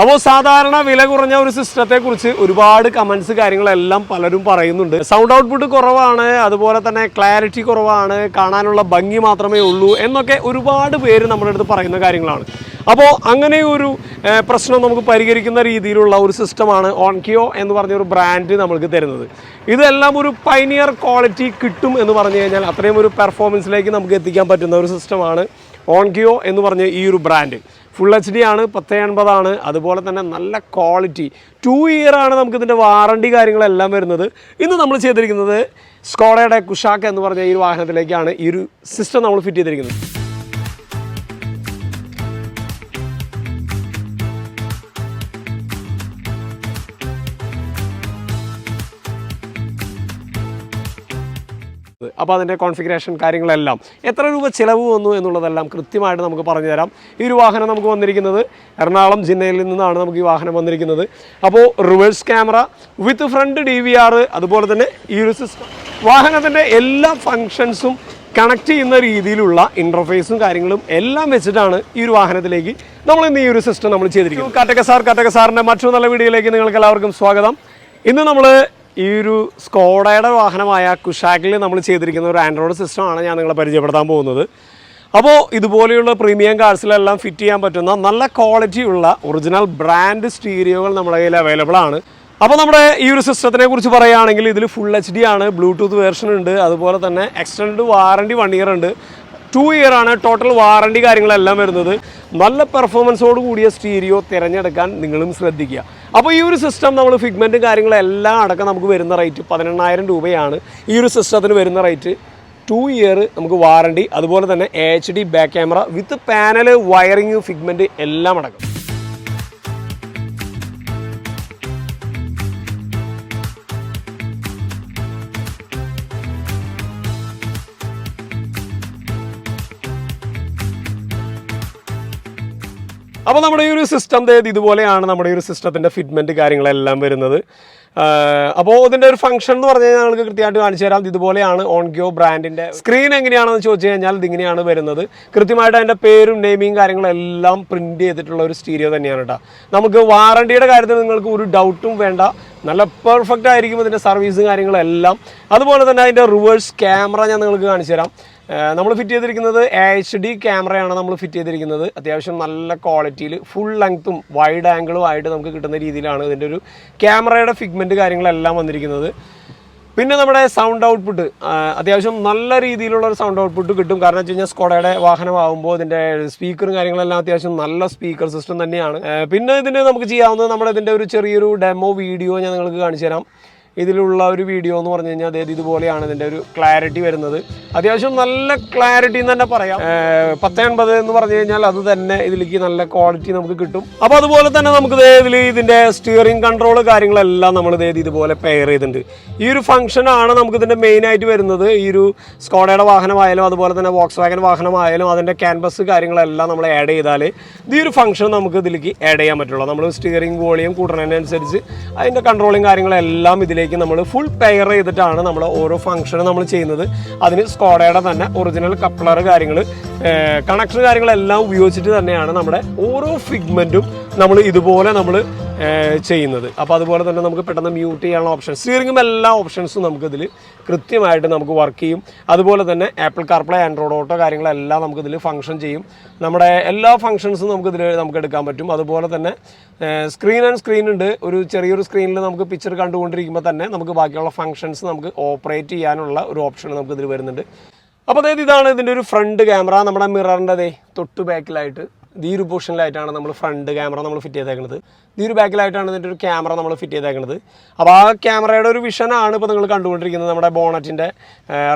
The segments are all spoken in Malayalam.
അപ്പോൾ സാധാരണ വില കുറഞ്ഞ ഒരു സിസ്റ്റത്തെ കുറിച്ച് ഒരുപാട് കമന്റ്സ് കാര്യങ്ങളെല്ലാം പലരും പറയുന്നുണ്ട്. സൗണ്ട് ഔട്ട്പുട്ട് കുറവാണ് അതുപോലെ തന്നെ ക്ലാരിറ്റി കുറവാണ് കാണാനുള്ള ഭംഗി മാത്രമേ ഉള്ളൂ എന്നൊക്കെ ഒരുപാട് പേര് നമ്മുടെ അടുത്ത് പറയുന്ന കാര്യങ്ങളാണ്. അപ്പോൾ അങ്ങനെ ഒരു പ്രശ്നം നമുക്ക് പരിഹരിക്കുന്ന രീതിയിലുള്ള ഒരു സിസ്റ്റമാണ് ഓൺകിയോ എന്ന് പറഞ്ഞ ഒരു ബ്രാൻഡ് നമ്മൾക്ക് തരുന്നത്. ഇതെല്ലാം ഒരു പൈനിയർ ക്വാളിറ്റി കിട്ടും എന്ന് പറഞ്ഞു കഴിഞ്ഞാൽ അത്രയും ഒരു പെർഫോമൻസിലേക്ക് നമുക്ക് എത്തിക്കാൻ പറ്റുന്ന ഒരു സിസ്റ്റമാണ് ഓൺകിയോ എന്ന് പറഞ്ഞ ഈ ഒരു ബ്രാൻഡ് ഫുൾ എച്ച് ഡി ആണ് പത്ത് എൺപതാണ് അതുപോലെ തന്നെ നല്ല ക്വാളിറ്റി ടു ഇയർ ആണ് നമുക്ക് ഇതിന്റെ വാറണ്ടി കാര്യങ്ങളെല്ലാം വരുന്നത്. ഇന്ന് നമ്മൾ ചെയ്തിരിക്കുന്നത് സ്കോഡയുടെ കുഷാക്ക് എന്ന് പറഞ്ഞ ഈ ഒരു വാഹനത്തിലേക്കാണ് ഈ ഒരു സിസ്റ്റം നമ്മൾ ഫിറ്റ് ചെയ്തിരിക്കുന്നത്. അപ്പോൾ അതിന്റെ കോൺഫിഗറേഷൻ കാര്യങ്ങളെല്ലാം എത്ര രൂപ ചിലവ് വന്നു എന്നുള്ളതെല്ലാം കൃത്യമായിട്ട് നമുക്ക് പറഞ്ഞു തരാം. ഈ ഒരു വാഹനം നമുക്ക് വന്നിരിക്കുന്നത് എറണാകുളം ജില്ലയിൽ നിന്നാണ് നമുക്ക് ഈ വാഹനം വന്നിരിക്കുന്നത്. അപ്പോൾ reverse camera with front D V R അതുപോലെ തന്നെ ഈ ഒരു സിസ്റ്റം വാഹനത്തിന്റെ എല്ലാ ഫങ്ഷൻസും കണക്ട് ചെയ്യുന്ന രീതിയിലുള്ള ഇന്റർഫേസും കാര്യങ്ങളും എല്ലാം വെച്ചിട്ടാണ് ഈ ഒരു വാഹനത്തിലേക്ക് നമ്മൾ ഇന്ന് ഈ ഒരു സിസ്റ്റം നമ്മൾ ചെയ്തിരിക്കുന്നത്. കാട്ടക സാർ കാട്ടക സാറിന്റെ മറ്റൊരു നല്ല വീഡിയോയിലേക്ക് നിങ്ങൾക്ക് എല്ലാവർക്കും സ്വാഗതം. ഇന്ന് നമ്മൾ ഈ ഒരു സ്കോഡയുടെ വാഹനമായ കുഷാക്കിൽ നമ്മൾ ചെയ്തിരിക്കുന്ന ഒരു ആൻഡ്രോയിഡ് സിസ്റ്റമാണ് ഞാൻ നിങ്ങളെ പരിചയപ്പെടുത്താൻ പോകുന്നത്. അപ്പോൾ ഇതുപോലെയുള്ള പ്രീമിയം കാർസിലെല്ലാം ഫിറ്റ് ചെയ്യാൻ പറ്റുന്ന നല്ല ക്വാളിറ്റിയുള്ള ഒറിജിനൽ ബ്രാൻഡ് സ്റ്റീരിയോകൾ നമ്മുടെ കയ്യിൽ അവൈലബിൾ ആണ്. അപ്പോൾ നമ്മുടെ ഈ ഒരു സിസ്റ്റത്തിനെ കുറിച്ച് പറയുകയാണെങ്കിൽ ഇതിൽ ഫുൾ എച്ച് ഡി ആണ് ബ്ലൂടൂത്ത് വേർഷൻ ഉണ്ട് അതുപോലെ തന്നെ എക്സ്റ്റൻഡ് വാറണ്ടി വൺ ഇയർ ഉണ്ട്. ടു ഇയർ ആണ് ടോട്ടൽ വാറണ്ടി കാര്യങ്ങളെല്ലാം വരുന്നത്. നല്ല പെർഫോമൻസോട് കൂടിയ സ്റ്റീരിയോ തിരഞ്ഞെടുക്കാൻ നിങ്ങളും ശ്രദ്ധിക്കുക. അപ്പോൾ ഈ ഒരു സിസ്റ്റം നമ്മൾ ഫിഗ്മെന്റും കാര്യങ്ങളും എല്ലാം അടക്കം നമുക്ക് വരുന്ന റേറ്റ് പതിനെണ്ണായിരം രൂപയാണ്. ഈ ഒരു സിസ്റ്റത്തിന് വരുന്ന റേറ്റ് ടു ഇയർ നമുക്ക് വാറണ്ടി അതുപോലെ തന്നെ H D back camera with panel wiring fitment എല്ലാം അടക്കം. അപ്പോൾ നമ്മുടെ ഈ ഒരു സിസ്റ്റം ഇതുപോലെയാണ് നമ്മുടെ ഈ ഒരു സിസ്റ്റത്തിന്റെ ഫിറ്റ്മെന്റ് കാര്യങ്ങളെല്ലാം വരുന്നത്. അപ്പോൾ ഇതിന്റെ ഒരു ഫംഗ്ഷൻ എന്ന് പറഞ്ഞു കഴിഞ്ഞാൽ ഞങ്ങൾക്ക് കൃത്യമായിട്ട് കാണിച്ചു തരാം. ഇതുപോലെയാണ് ഓൺഗ്യോ ബ്രാൻഡിന്റെ സ്ക്രീൻ എങ്ങനെയാണെന്ന് ചോദിച്ചു കഴിഞ്ഞാൽ ഇതിങ്ങനെയാണ് വരുന്നത്. കൃത്യമായിട്ട് അതിന്റെ പേരും നെയിമിങ് കാര്യങ്ങളെല്ലാം പ്രിന്റ് ചെയ്തിട്ടുള്ള ഒരു സ്റ്റീരിയോ തന്നെയാണ് കേട്ടോ നമുക്ക് വാറണ്ടിയുടെ കാര്യത്തിൽ നിങ്ങൾക്ക് ഒരു ഡൗട്ടും വേണ്ട. നല്ല പെർഫെക്റ്റ് ആയിരിക്കും ഇതിന്റെ സർവീസും കാര്യങ്ങളെല്ലാം അതുപോലെ തന്നെ അതിന്റെ റിവേഴ്സ് ക്യാമറ ഞാൻ നിങ്ങൾക്ക് കാണിച്ചു തരാം. നമ്മൾ ഫിറ്റ് ചെയ്തിരിക്കുന്നത് എച്ച് ഡി ക്യാമറയാണ് നമ്മൾ ഫിറ്റ് ചെയ്തിരിക്കുന്നത്. അത്യാവശ്യം നല്ല ക്വാളിറ്റിയിൽ ഫുൾ ലെങ്ത്തും വൈഡ് ആംഗിളും ആയിട്ട് നമുക്ക് കിട്ടുന്ന രീതിയിലാണ് ഇതിന്റെ ഒരു ക്യാമറയുടെ ഫിഗ്മെന്റ് കാര്യങ്ങളെല്ലാം വന്നിരിക്കുന്നത്. പിന്നെ നമ്മുടെ സൗണ്ട് ഔട്ട്പുട്ട് അത്യാവശ്യം നല്ല രീതിയിലുള്ള ഒരു സൗണ്ട് ഔട്ട്പുട്ട് കിട്ടും. കാരണം വെച്ച് കഴിഞ്ഞാൽ സ്കോഡയുടെ വാഹനമാകുമ്പോൾ ഇതിന്റെ സ്പീക്കറും കാര്യങ്ങളെല്ലാം അത്യാവശ്യം നല്ല സ്പീക്കർ സിസ്റ്റം തന്നെയാണ്. പിന്നെ ഇതിന് നമുക്ക് ചെയ്യാവുന്നത് നമ്മുടെ ഇതിന്റെ ഒരു ചെറിയൊരു ഡെമോ വീഡിയോ ഞാൻ നിങ്ങൾക്ക് കാണിച്ചു തരാം ഇതിലുള്ള ഒരു വീഡിയോ എന്ന് പറഞ്ഞു കഴിഞ്ഞാൽ അതായത് ഇതുപോലെയാണ് ഇതിന്റെ ഒരു ക്ലാരിറ്റി വരുന്നത്. അത്യാവശ്യം നല്ല ക്ലാരിറ്റി എന്ന് തന്നെ പറയാം. പത്ത് എൺപത് എന്ന് പറഞ്ഞു കഴിഞ്ഞാൽ അത് തന്നെ ഇതിലേക്ക് നല്ല ക്വാളിറ്റി നമുക്ക് കിട്ടും. അപ്പോൾ അതുപോലെ തന്നെ നമുക്ക് ഇതിൽ ഇതിന്റെ സ്റ്റിയറിംഗ് കൺട്രോൾ കാര്യങ്ങളെല്ലാം നമ്മൾ ദേ ഇതുപോലെ പെയർ ചെയ്തിട്ടുണ്ട്. ഈ ഒരു ഫംഗ്ഷനാണ് നമുക്ക് ഇതിന്റെ മെയിൻ ആയിട്ട് വരുന്നത്. ഈ ഒരു സ്കോഡയുടെ വാഹനമായാലും അതുപോലെ തന്നെ വോക്സ് വാഗൻ വാഹനമായാലും അതിന്റെ ക്യാൻവസ് കാര്യങ്ങളെല്ലാം നമ്മൾ ആഡ് ചെയ്താൽ ഈ ഒരു ഫംഗ്ഷൻ നമുക്ക് ഇതിലേക്ക് ആഡ് ചെയ്യാൻ പറ്റുള്ളൂ. നമ്മൾ സ്റ്റിയറിംഗ് വോളിയം കൂട്ടുന്നതിനനുസരിച്ച് അതിന്റെ കൺട്രോളിങ് കാര്യങ്ങളെല്ലാം ഇതിലേക്ക് നമ്മൾ ഫുൾ പെയർ ചെയ്തിട്ടാണ് നമ്മൾ ഓരോ ഫംഗ്ഷനും നമ്മൾ ചെയ്യുന്നത്. അതിന് സ്കോഡയുടെ തന്നെ ഒറിജിനൽ കപ്ലർ കാര്യങ്ങൾ കണക്ഷൻ കാര്യങ്ങളെല്ലാം ഉപയോഗിച്ചിട്ട് തന്നെയാണ് നമ്മുടെ ഓരോ ഫിഗ്മെന്റും നമ്മൾ ഇതുപോലെ നമ്മൾ ചെയ്യുന്നത്. അപ്പോൾ അതുപോലെ തന്നെ നമുക്ക് പെട്ടെന്ന് മ്യൂട്ട് ചെയ്യാനുള്ള ഓപ്ഷൻ സ്റ്റിയറിംഗും എല്ലാ ഓപ്ഷൻസും നമുക്കിതിൽ കൃത്യമായിട്ട് നമുക്ക് വർക്ക് ചെയ്യും. അതുപോലെ തന്നെ ആപ്പിൾ കാർപ്ലേ ആൻഡ്രോയിഡ് ഓട്ടോ കാര്യങ്ങളെല്ലാം നമുക്കിതിൽ ഫംഗ്ഷൻ ചെയ്യും. നമ്മുടെ എല്ലാ ഫംഗ്ഷൻസും നമുക്കിതിൽ നമുക്ക് എടുക്കാൻ പറ്റും. അതുപോലെ തന്നെ സ്ക്രീൻ ആൻഡ് സ്ക്രീൻ ഉണ്ട്. ഒരു ചെറിയൊരു സ്ക്രീനിൽ നമുക്ക് പിക്ചർ കണ്ടുകൊണ്ടിരിക്കുമ്പോൾ തന്നെ നമുക്ക് ബാക്കിയുള്ള ഫംഗ്ഷൻസ് നമുക്ക് ഓപ്പറേറ്റ് ചെയ്യാനുള്ള ഒരു ഓപ്ഷൻ നമുക്കിതിൽ വരുന്നുണ്ട്. അപ്പോൾ അതായത് ഇതാണ് ഇതിന്റെ ഒരു ഫ്രണ്ട് ക്യാമറ നമ്മുടെ മിററിന്റെ അതേ തൊട്ട് ബാക്കിലായിട്ട് ഈ ഒരു പൊസിഷനിലായിട്ടാണ് നമ്മൾ ഫ്രണ്ട് ക്യാമറ നമ്മൾ ഫിറ്റ് ചെയ്തേക്കുന്നത് ഈ ഒരു ബാക്കിലായിട്ടാണ് ഇതിന്റെ ഒരു ക്യാമറ നമ്മൾ ഫിറ്റ് ചെയ്തേക്കുന്നത് അപ്പോൾ ആ ക്യാമറയുടെ ഒരു വിഷനാണ് ഇപ്പോൾ നിങ്ങൾ കണ്ടുകൊണ്ടിരിക്കുന്നത്. നമ്മുടെ ബോണറ്റിന്റെ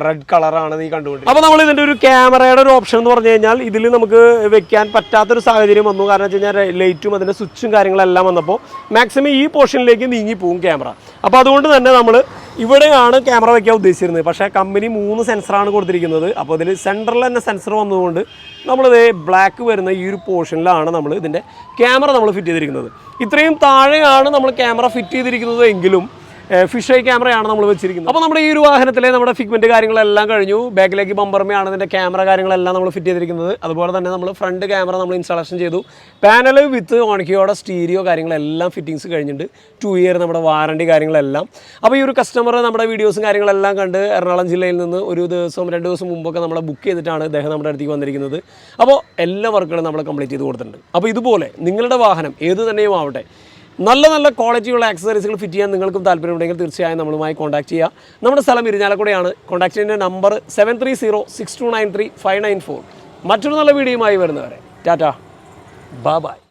റെഡ് കളറാണ് ഈ കണ്ടുകൊണ്ടിരിക്കുന്നത്. അപ്പോൾ നമ്മൾ ഇതിന്റെ ഒരു ക്യാമറയുടെ ഒരു ഓപ്ഷൻ എന്ന് പറഞ്ഞു കഴിഞ്ഞാൽ ഇതിൽ നമുക്ക് വെക്കാൻ പറ്റാത്തൊരു സാഹചര്യം വന്നു. കാരണം വെച്ച് കഴിഞ്ഞാൽ ലൈറ്റും അതിന്റെ സ്വിച്ചും കാര്യങ്ങളെല്ലാം വന്നപ്പോൾ മാക്സിമം ഈ പോർഷനിലേക്ക് നീങ്ങി പോകും ക്യാമറ. അപ്പോൾ അതുകൊണ്ട് തന്നെ നമ്മൾ ഇവിടെയാണ് ക്യാമറ വയ്ക്കാൻ ഉദ്ദേശിച്ചിരുന്നത്. പക്ഷേ കമ്പനി മൂന്ന് സെൻസറാണ് കൊടുത്തിരിക്കുന്നത്. അപ്പോൾ ഇതിൽ സെന്ററിൽ തന്നെ സെൻസർ വന്നതുകൊണ്ട് നമ്മളിത് ബ്ലാക്ക് വരുന്ന ഈ ഒരു പോർഷനിലാണ് നമ്മൾ ഇതിന്റെ ക്യാമറ നമ്മൾ ഫിറ്റ് ചെയ്തിരിക്കുന്നത്. ഇത്രയും താഴെയാണ് നമ്മൾ ക്യാമറ ഫിറ്റ് ചെയ്തിരിക്കുന്നത് എങ്കിലും ഫിഷ് ഐ ക്യാമറയാണ് നമ്മൾ വെച്ചിരിക്കുന്നത്. അപ്പോൾ നമ്മുടെ ഈ ഒരു വാഹനത്തിലെ നമ്മുടെ ഫിഗ്മെന്റ് കാര്യങ്ങളെല്ലാം കഴിഞ്ഞു. ബാക്കിലേക്ക് ബമ്പർമയാണ് അതിന്റെ ക്യാമറ കാര്യങ്ങളെല്ലാം നമ്മൾ ഫിറ്റ് ചെയ്തിരിക്കുന്നത്. അതുപോലെ തന്നെ നമ്മൾ ഫ്രണ്ട് ക്യാമറ നമ്മൾ ഇൻസ്റ്റാളേഷൻ ചെയ്തു. പാനൽ വിത്ത് ഓണക്കിയോടെ സ്റ്റീരിയോ കാര്യങ്ങളെല്ലാം ഫിറ്റിങ്സ് കഴിഞ്ഞിട്ടുണ്ട്. ടു ഇയർ നമ്മുടെ വാറണ്ടി കാര്യങ്ങളെല്ലാം. അപ്പോൾ ഈ ഒരു കസ്റ്റമർ നമ്മുടെ വീഡിയോസും കാര്യങ്ങളെല്ലാം കണ്ട് എറണാകുളം ജില്ലയിൽ നിന്ന് ഒരു ദിവസം രണ്ട് ദിവസം മുമ്പൊക്കെ നമ്മളെ ബുക്ക് ചെയ്തിട്ടാണ് അദ്ദേഹം നമ്മുടെ അടുത്തേക്ക് വന്നിരിക്കുന്നത്. അപ്പോൾ എല്ലാ വർക്കുകളും നമ്മൾ കംപ്ലീറ്റ് ചെയ്ത് കൊടുത്തിട്ടുണ്ട്. അപ്പോൾ ഇതുപോലെ നിങ്ങളുടെ വാഹനം ഏത് തന്നെയും ആവട്ടെ നല്ല നല്ല ക്വാളിറ്റിയുള്ള ആക്സസറീസുകൾ ഫിറ്റ് ചെയ്യാൻ നിങ്ങൾക്കും താല്പര്യമുണ്ടെങ്കിൽ തീർച്ചയായും നമ്മളുമായി കോൺടാക്ട് ചെയ്യുക നമ്മുടെ സ്ഥലം ഇരിഞ്ഞാലക്കുടയാണ്. കോൺടാക്ട് ചെയ്യുന്ന number seven three zero six two nine three five nine four മറ്റൊരു നല്ല വീഡിയോയുമായി വരുന്നവരെ. Tata bye bye